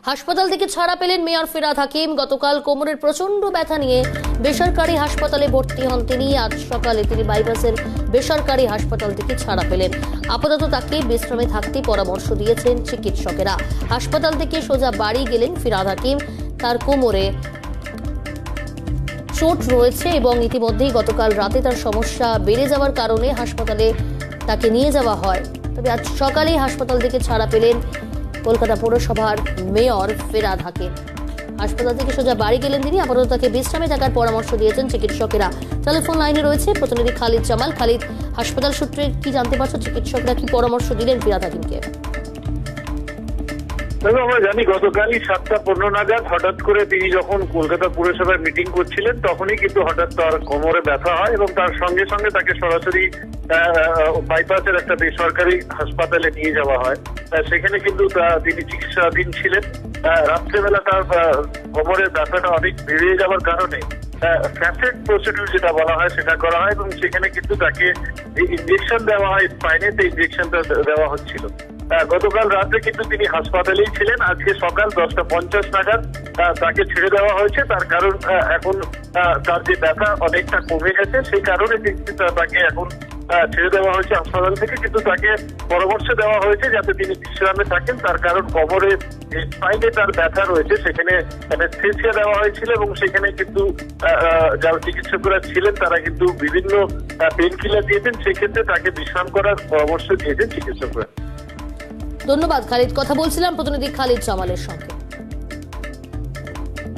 হাসপাতাল থেকে ছাড়া পেলেন মেয়র ফিরাদ হাকিম। গতকাল কোমরের প্রচণ্ড ব্যথা নিয়ে বেসরকারি হাসপাতালে ভর্তি হন তিনি। আজ সকালে তিনি বাইপাসের বেসরকারি হাসপাতাল থেকে ছাড়া পেলেন। আপাতত তাকে বিশ্রামে থাকতে পরামর্শ দিয়েছেন চিকিৎসকেরা। হাসপাতাল থেকে সোজা বাড়ি গেলেন ফিরাদ হাকিম। তার কোমরে চোট রয়েছে এবং ইতিমধ্যেই গতকাল রাতে তার সমস্যা বেড়ে যাওয়ার কারণে হাসপাতালে তাকে নিয়ে যাওয়া হয়। তবে আজ সকালেই হাসপাতাল থেকে ছাড়া পেলেন কলকাতা পৌরসভার মেয়র ফেরাদ হাকিম। হাসপাতাল থেকে সোজা বাড়ি গেলেন তিনি। আপাতত তাকে বিশ্রামে থাকার পরামর্শ দিয়েছেন চিকিৎসকেরা। টেলিফোন লাইনে রয়েছে প্রতিনিধি খালিদ জামাল। খালিদ, হাসপাতাল সূত্রে কি জানতে পারছ? চিকিৎসকরা কি পরামর্শ দিলেন ফিরাদ হাকিমকে? আমরা জানি গতকালই সাতটা পনেরো নাগাদ হঠাৎ করে তিনি যখন কলকাতা পুরসভায় মিটিং করছিলেন, তখনই কিন্তু হঠাৎ তার কোমরে ব্যথা হয় এবং তার সঙ্গে সঙ্গে তাকে সরাসরি বাইপাসের একটা বেসরকারি হাসপাতালে নিয়ে যাওয়া হয়। সেখানে কিন্তু তিনি চিকিৎসাধীন ছিলেন। রাত্রেবেলা তার কোমরের ব্যথাটা অনেক বেড়ে যাওয়ার কারণে ফ্যাসেট প্রসিডিউর যেটা বলা হয় সেটা করা হয় এবং সেখানে কিন্তু তাকে ইঞ্জেকশন দেওয়া হয় স্পাইনেতে ইঞ্জেকশনটা দেওয়া হচ্ছিল। গতকাল রাতে কিন্তু তিনি হাসপাতালেই ছিলেন। আজকে সকাল দশটা পঞ্চাশ নাগাদ তাকে ছেড়ে দেওয়া হয়েছে। তার কারণ এখন তার যে ব্যথা অনেকটা কমে গেছে, সেই কারণে কিন্তু তাকে এখন ছেড়ে দেওয়া হয়েছে হাসপাতাল থেকে। কিন্তু তাকে পরামর্শ দেওয়া হয়েছে যাতে তিনি বিশ্রামে থাকেন। তার কারণ কবরে স্পাইনে তার ব্যথা রয়েছে, সেখানে অ্যানেস্থেসিয়া দেওয়া হয়েছিল এবং সেখানে কিন্তু যারা চিকিৎসকরা ছিলেন, তারা কিন্তু বিভিন্ন পেন কিলার দিয়েছেন। সেক্ষেত্রে তাকে বিশ্রাম করার পরামর্শ দিয়েছেন চিকিৎসকরা। ধন্যবাদ খালিদ। কথা বলছিলাম প্রতিনিধি খালিদ জামালের সঙ্গে।